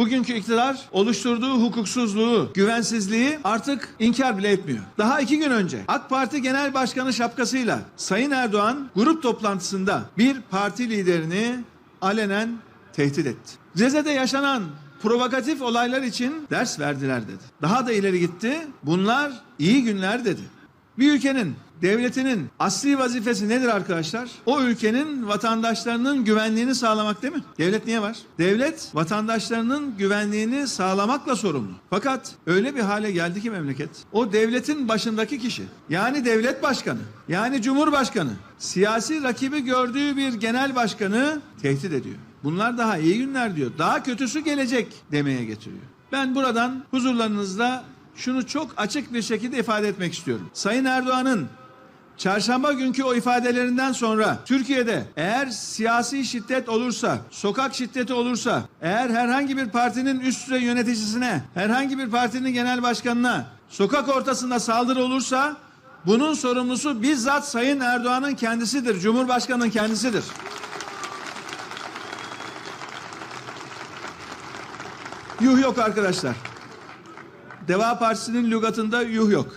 Bugünkü iktidar oluşturduğu hukuksuzluğu, güvensizliği artık inkar bile etmiyor. Daha iki gün önce AK Parti Genel Başkanı şapkasıyla Sayın Erdoğan grup toplantısında bir parti liderini alenen tehdit etti. Rize'de yaşanan provokatif olaylar için ders verdiler dedi. Daha da ileri gitti. Bunlar iyi günler dedi. Bir ülkenin devletinin asli vazifesi nedir arkadaşlar? O ülkenin vatandaşlarının güvenliğini sağlamak değil mi? Devlet niye var? Devlet vatandaşlarının güvenliğini sağlamakla sorumlu. Fakat öyle bir hale geldi ki memleket. O devletin başındaki kişi yani devlet başkanı yani cumhurbaşkanı siyasi rakibi gördüğü bir genel başkanı tehdit ediyor. Bunlar daha iyi günler diyor. Daha kötüsü gelecek demeye getiriyor. Ben buradan huzurlarınızda şunu çok açık bir şekilde ifade etmek istiyorum. Sayın Erdoğan'ın Çarşamba günkü o ifadelerinden sonra Türkiye'de eğer siyasi şiddet olursa, sokak şiddeti olursa, eğer herhangi bir partinin üst düzey yöneticisine, herhangi bir partinin genel başkanına sokak ortasında saldırı olursa bunun sorumlusu bizzat Sayın Erdoğan'ın kendisidir, Cumhurbaşkanı'nın kendisidir. Yuh yok arkadaşlar. Deva Partisi'nin lügatında yuh yok.